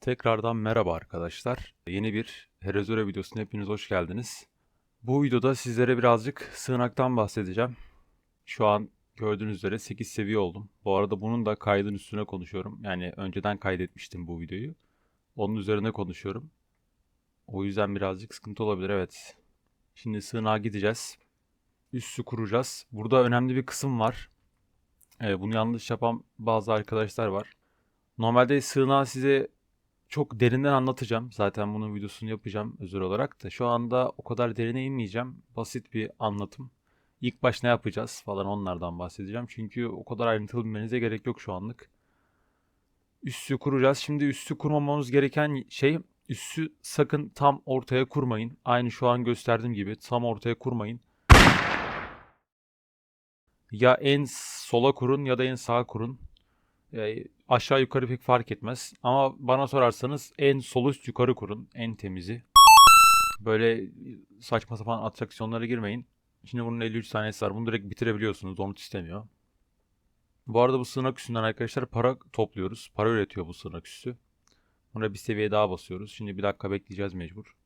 Tekrardan merhaba arkadaşlar. Yeni bir Herezöre videosuna hepiniz hoş geldiniz. Bu videoda sizlere birazcık sığınaktan bahsedeceğim. Şu an gördüğünüz üzere 8 seviye oldum. Bu arada bunun da kaydın üstüne konuşuyorum. Yani önceden kaydetmiştim bu videoyu. Onun üzerine konuşuyorum. O yüzden birazcık sıkıntı olabilir evet. Şimdi sığınağa gideceğiz. Üssü kuracağız. Burada önemli bir kısım var. Ee, bunu yanlış yapan bazı arkadaşlar var. Normalde sığınağı size çok derinden anlatacağım. Zaten bunun videosunu yapacağım özel olarak da. Şu anda o kadar derine inmeyeceğim. Basit bir anlatım. İlk baş ne yapacağız falan onlardan bahsedeceğim. Çünkü o kadar ayrıntılı bilmenize gerek yok şu anlık. Üssü kuracağız. Şimdi üssü kurmamamız gereken şey üssü sakın tam ortaya kurmayın. Aynı şu an gösterdiğim gibi tam ortaya kurmayın. Ya en sola kurun ya da en sağa kurun. Yani aşağı yukarı pek fark etmez. Ama bana sorarsanız en sol üst yukarı kurun. En temizi. Böyle saçma sapan atraksiyonlara girmeyin. Şimdi bunun 53 tanesi var. Bunu direkt bitirebiliyorsunuz. Donut istemiyor. Bu arada bu sığınak üstünden arkadaşlar para topluyoruz. Para üretiyor bu sığınak üstü. Buna bir seviye daha basıyoruz. Şimdi bir dakika bekleyeceğiz mecbur.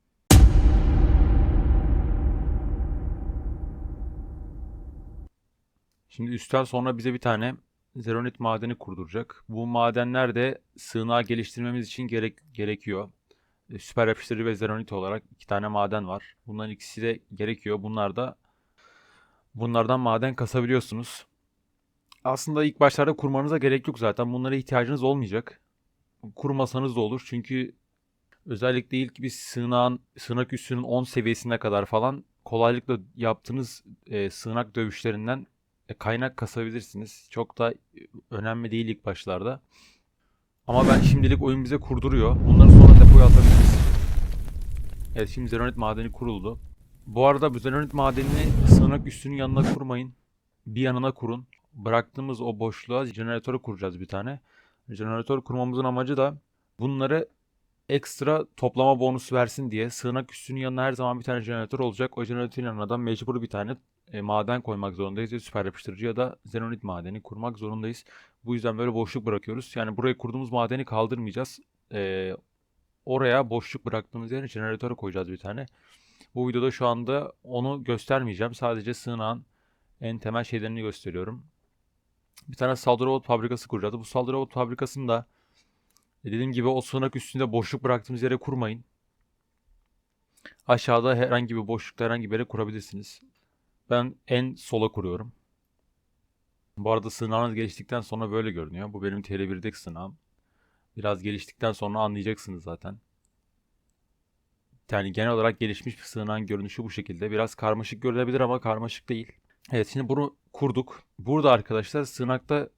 Şimdi üstten sonra bize bir tane Zeronit madeni kurduracak. Bu madenler de sığınağı geliştirmemiz için gerek gerekiyor. E, Süper yapıştırıcı ve Zeronit olarak iki tane maden var. Bunların ikisi de gerekiyor. Bunlar da bunlardan maden kasabiliyorsunuz. Aslında ilk başlarda kurmanıza gerek yok zaten. Bunlara ihtiyacınız olmayacak. Kurmasanız da olur. Çünkü özellikle ilk bir sığınağın, sığınak üssünün 10 seviyesine kadar falan kolaylıkla yaptığınız e, sığınak dövüşlerinden kaynak kasabilirsiniz. Çok da e, önemli değil ilk başlarda. Ama ben şimdilik oyun bize kurduruyor. Bunları sonra depoya atabiliriz. Evet şimdi Zeronit madeni kuruldu. Bu arada bu Zeronit madenini sığınak üstünün yanına kurmayın. Bir yanına kurun. Bıraktığımız o boşluğa jeneratörü kuracağız bir tane. Jeneratör kurmamızın amacı da bunları ekstra toplama bonusu versin diye sığınak üstünün yanına her zaman bir tane jeneratör olacak. O jeneratörün yanına da mecbur bir tane e, maden koymak zorundayız. Ya süper yapıştırıcı ya da zenonit madeni kurmak zorundayız. Bu yüzden böyle boşluk bırakıyoruz. Yani buraya kurduğumuz madeni kaldırmayacağız. E, oraya boşluk bıraktığımız yere jeneratörü koyacağız bir tane. Bu videoda şu anda onu göstermeyeceğim. Sadece sığınağın en temel şeylerini gösteriyorum. Bir tane saldırı robot fabrikası kuracağız. Bu saldırı robot fabrikasını da e, dediğim gibi o sığınak üstünde boşluk bıraktığımız yere kurmayın. Aşağıda herhangi bir boşlukta herhangi bir yere kurabilirsiniz. Ben en sola kuruyorum. Bu arada sığınağınız geliştikten sonra böyle görünüyor. Bu benim TL1'deki sığınağım. Biraz geliştikten sonra anlayacaksınız zaten. Yani genel olarak gelişmiş bir sığınağın görünüşü bu şekilde. Biraz karmaşık görülebilir ama karmaşık değil. Evet şimdi bunu kurduk. Burada arkadaşlar sığınakta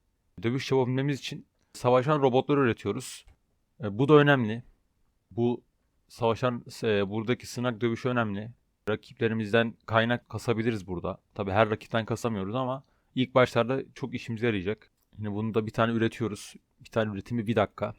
dövüş yapabilmemiz için savaşan robotlar üretiyoruz. E, bu da önemli. Bu savaşan e, buradaki sığınak dövüşü önemli. Rakiplerimizden kaynak kasabiliriz burada. Tabi her rakipten kasamıyoruz ama ilk başlarda çok işimize yarayacak. Yine bunu da bir tane üretiyoruz. Bir tane üretimi bir dakika.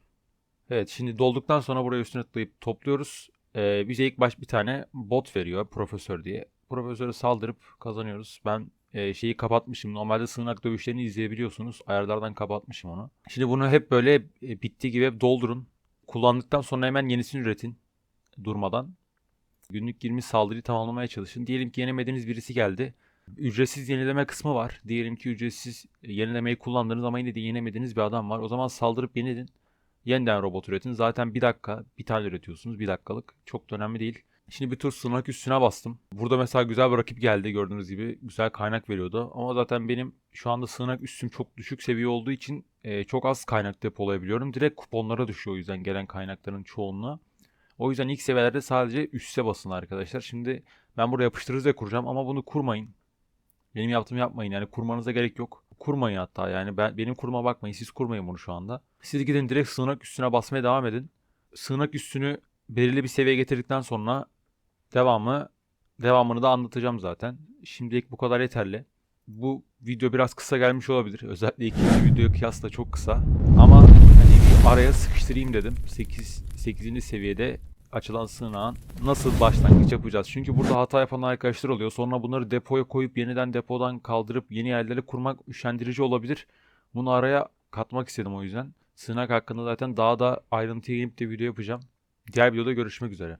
Evet şimdi dolduktan sonra buraya üstüne tıklayıp topluyoruz. Ee, bize ilk baş bir tane bot veriyor profesör diye. Profesöre saldırıp kazanıyoruz. Ben e, şeyi kapatmışım. Normalde sığınak dövüşlerini izleyebiliyorsunuz. Ayarlardan kapatmışım onu. Şimdi bunu hep böyle e, bittiği gibi doldurun. Kullandıktan sonra hemen yenisini üretin. Durmadan. Günlük 20 saldırıyı tamamlamaya çalışın. Diyelim ki yenemediğiniz birisi geldi. Ücretsiz yenileme kısmı var. Diyelim ki ücretsiz yenilemeyi kullandınız ama yine de yenemediğiniz bir adam var. O zaman saldırıp yenilin. Yeniden robot üretin. Zaten bir dakika bir tane üretiyorsunuz. Bir dakikalık. Çok da önemli değil. Şimdi bir tur sığınak üstüne bastım. Burada mesela güzel bir rakip geldi gördüğünüz gibi. Güzel kaynak veriyordu. Ama zaten benim şu anda sığınak üstüm çok düşük seviye olduğu için e, çok az kaynak depolayabiliyorum. Direkt kuponlara düşüyor o yüzden gelen kaynakların çoğunluğu. O yüzden ilk seviyelerde sadece üste basın arkadaşlar. Şimdi ben buraya yapıştırıcı kuracağım ama bunu kurmayın. Benim yaptığımı yapmayın yani kurmanıza gerek yok. Kurmayın hatta yani ben, benim kurma bakmayın siz kurmayın bunu şu anda. Siz gidin direkt sığınak üstüne basmaya devam edin. Sığınak üstünü belirli bir seviyeye getirdikten sonra devamı devamını da anlatacağım zaten. Şimdilik bu kadar yeterli. Bu video biraz kısa gelmiş olabilir. Özellikle ikinci videoya kıyasla çok kısa. Ama hani bir araya sıkıştırayım dedim. 8 8. seviyede açılan sığınağın nasıl başlangıç yapacağız? Çünkü burada hata yapan arkadaşlar oluyor. Sonra bunları depoya koyup yeniden depodan kaldırıp yeni yerlere kurmak üşendirici olabilir. Bunu araya katmak istedim o yüzden. Sığınak hakkında zaten daha da ayrıntıya inip de video yapacağım. Diğer videoda görüşmek üzere.